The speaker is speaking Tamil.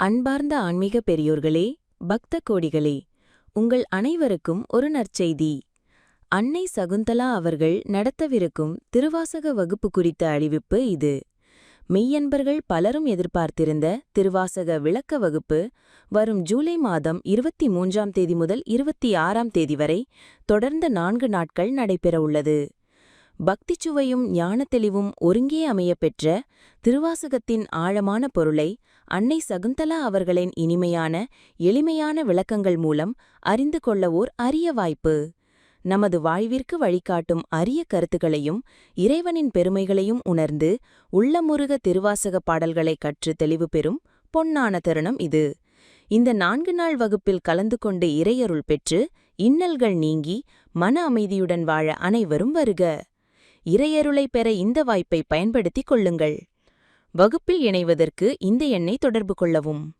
அன்பார்ந்த ஆன்மீக பெரியோர்களே பக்த கோடிகளே உங்கள் அனைவருக்கும் ஒரு நற்செய்தி. அன்னை சகுந்தலா அவர்கள் நடத்தவிருக்கும் திருவாசக வகுப்பு குறித்த அறிவிப்பு இது. மெய்யன்பர்கள் பலரும் எதிர்பார்த்திருந்த திருவாசக விளக்க வகுப்பு வரும் ஜூலை மாதம் இருபத்தி மூன்றாம் தேதி முதல் இருபத்தி ஆறாம் தேதி வரை தொடர்ந்த நான்கு நாட்கள் நடைபெறவுள்ளது. பக்திச்சுவையும் ஞான ஞானத்தெளிவும் ஒருங்கே அமையப்பெற்ற திருவாசகத்தின் ஆழமான பொருளை அன்னை சகுந்தலா அவர்களின் இனிமையான எளிமையான விளக்கங்கள் மூலம் அறிந்து கொள்ள ஓர் அரிய வாய்ப்பு. நமது வாழ்விற்கு வழிகாட்டும் அரிய கருத்துக்களையும் இறைவனின் பெருமைகளையும் உணர்ந்து உள்ளமுருக திருவாசக பாடல்களை கற்று தெளிவு பெறும் பொன்னான தருணம் இது. இந்த நான்கு நாள் வகுப்பில் கலந்து கொண்டு இறையருள் பெற்று இன்னல்கள் நீங்கி மன அமைதியுடன் வாழ அனைவரும் வருக! இறையருளை பெற இந்த வாய்ப்பை பயன்படுத்திக் கொள்ளுங்கள். வகுப்பில் இணைவதற்கு இந்த எண்ணை தொடர்பு கொள்ளவும்.